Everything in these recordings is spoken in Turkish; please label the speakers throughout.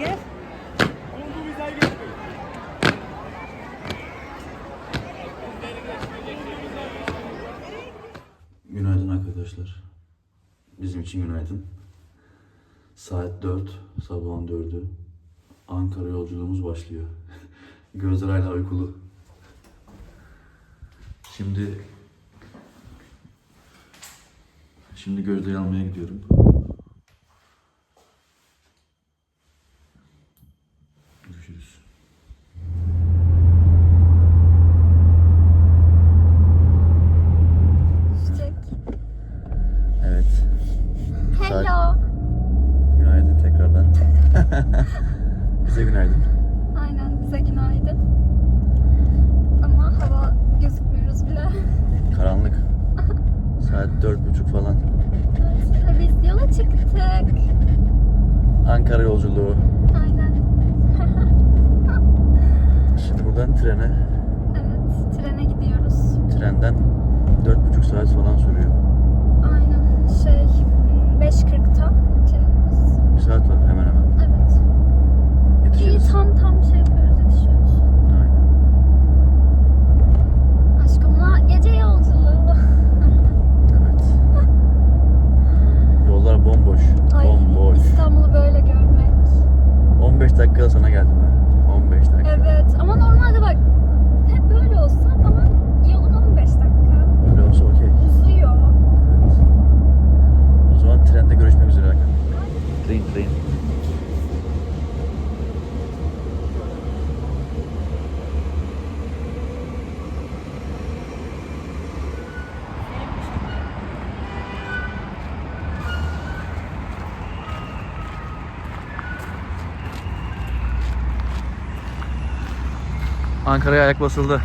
Speaker 1: Gel.
Speaker 2: Günaydın arkadaşlar. Bizim için günaydın. Saat 4, sabahın 4'ü. Ankara yolculuğumuz başlıyor. Gözler hala uykulu. Şimdi Şimdi Gözde'yi almaya gidiyorum. Ankara'ya ayak basıldı.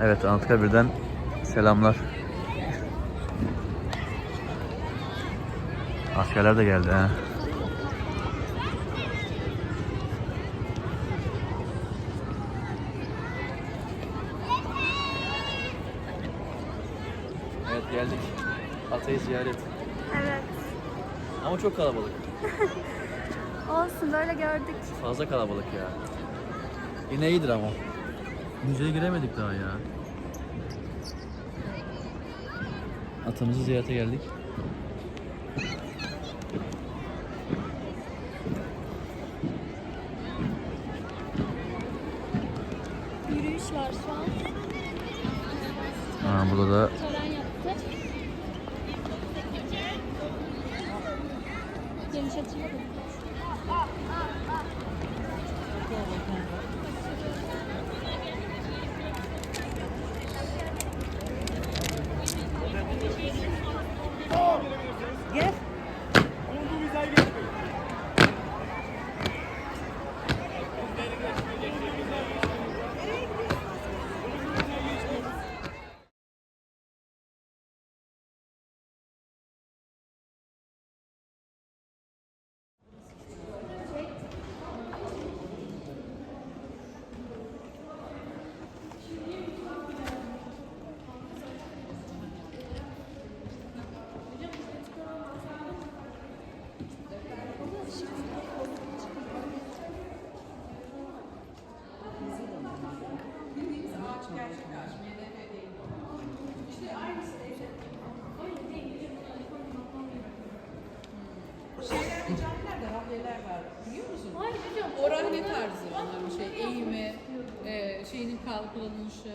Speaker 2: Evet Anıtkabir'den selamlar. Askerler de geldi ha. Evet geldik. Atayı ziyaret.
Speaker 3: Evet.
Speaker 2: Ama çok kalabalık.
Speaker 3: Olsun böyle gördük.
Speaker 2: Fazla kalabalık ya. Yine iyidir ama. Müzeye giremedik daha ya. Atamızı ziyarete geldik.
Speaker 3: Yürüyüş var şu an.
Speaker 2: Ha, burada da
Speaker 4: Orahne tarzı? onların şey eğimi, e, şeyinin kalklanışı.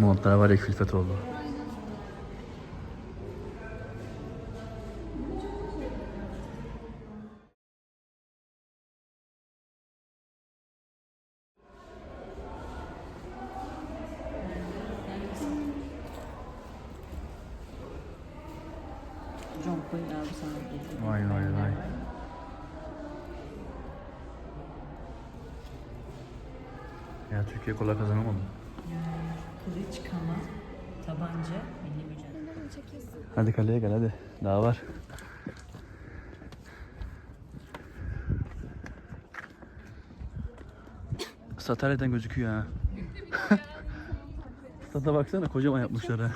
Speaker 2: Montlar var ya külfet oldu. Vay vay vay. Ya Türkiye kolay kazanamadı.
Speaker 1: Kılıç, kama, tabanca, milli mücadele.
Speaker 2: Hadi kaleye gel hadi. Daha var. Satarya'dan gözüküyor ha. Stada baksana kocaman yapmışlar ha.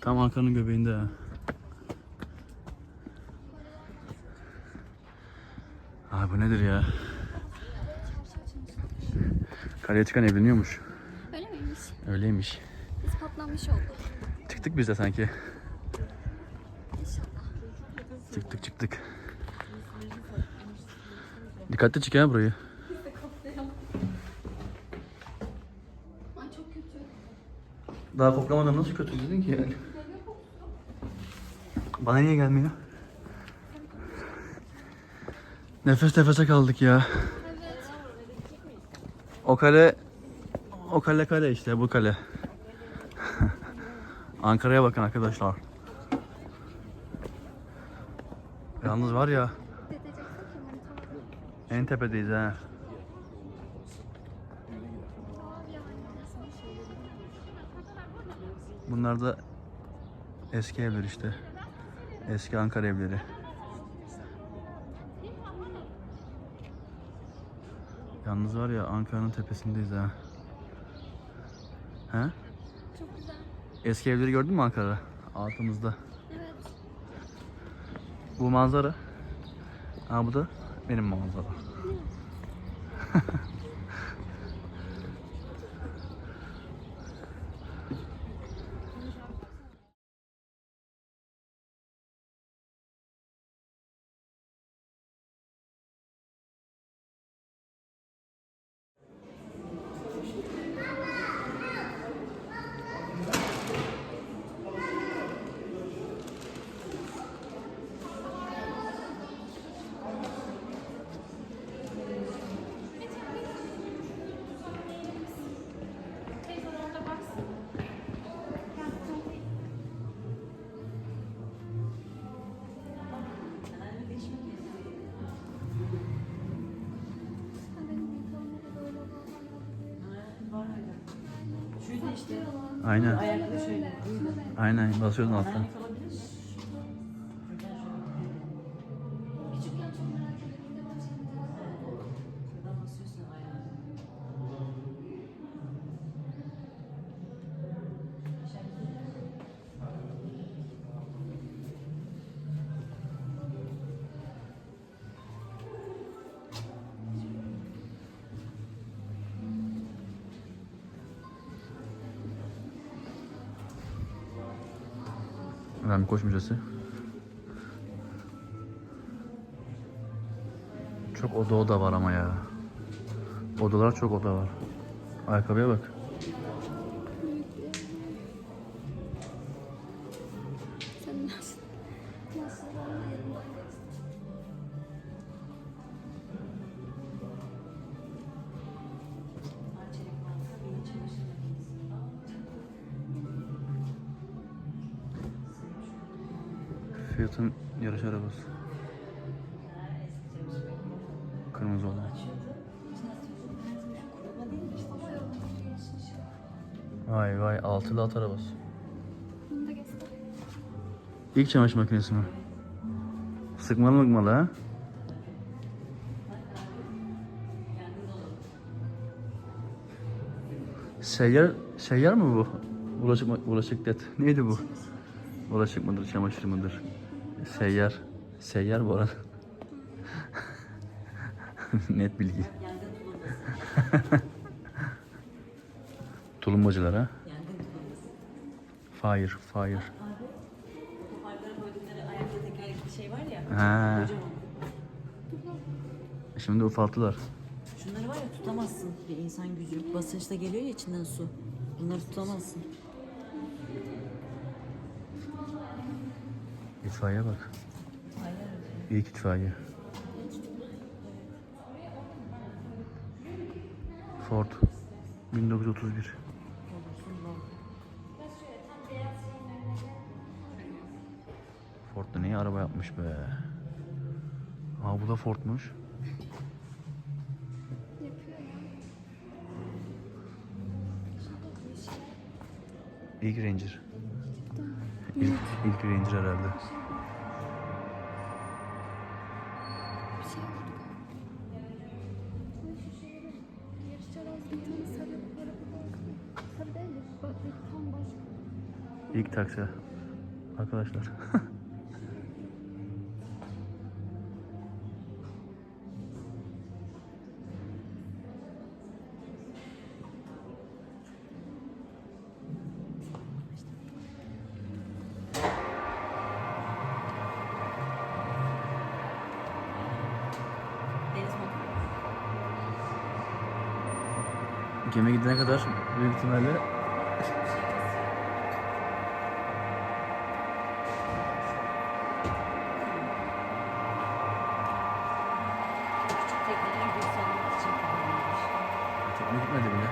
Speaker 2: Tam Ankara'nın göbeğinde ha. Abi bu nedir ya? Kaleye çıkan evleniyormuş.
Speaker 3: Öyle miymiş?
Speaker 2: Öyleymiş.
Speaker 3: Biz patlanmış olduk.
Speaker 2: Çıktık biz de sanki.
Speaker 3: İnşallah.
Speaker 2: Çıktık çıktık. Dikkatli çık ya burayı. Daha koklamadan nasıl kötü dedin ki yani? Bana niye gelmiyor? Nefes nefese kaldık ya. O kale o kale kale işte bu kale. Ankara'ya bakın arkadaşlar. Yalnız var ya en tepedeyiz ha. Bunlar da eski evler işte. Eski Ankara evleri. Yalnız var ya Ankara'nın tepesindeyiz ha. He?
Speaker 3: Çok güzel.
Speaker 2: Eski evleri gördün mü Ankara'da? Altımızda.
Speaker 3: Evet.
Speaker 2: Bu manzara. Ha bu da benim manzara. Aynen.
Speaker 1: Şöyle.
Speaker 2: Aynen basıyordun alttan. Rami Koç Müzesi. Çok oda oda var ama ya. Odalar çok oda var. Ayakkabıya bak. Fiyatın yarış arabası. Kırmızı olan. Vay vay altılı at arabası. İlk çamaşır makinesi mi? Sıkmalı mıkmalı ha? Seyyar, seyyar mı bu? Bulaşık, bulaşık det. Neydi bu? Bulaşık mıdır, çamaşır mıdır? Seyyar. Seyyar bu arada. Net bilgi. Tulumbacılar ha. Fire, fire.
Speaker 1: Şey var ya.
Speaker 2: Ha. Şimdi ufalttılar.
Speaker 1: Şunları var ya tutamazsın. Bir insan gücü. Basınçta geliyor ya içinden su. Bunları tutamazsın.
Speaker 2: İtfaiye bak. İlk itfaiye. Ford. 1931.
Speaker 1: Olursun bak.
Speaker 2: Ford da neyi araba yapmış be. Aa bu da Ford'muş. İlk Ranger. İlk, ilk Ranger herhalde.
Speaker 3: Başka.
Speaker 2: İlk taksi. Arkadaşlar. Gemi gidene kadar büyük ihtimalle
Speaker 1: 那怎么？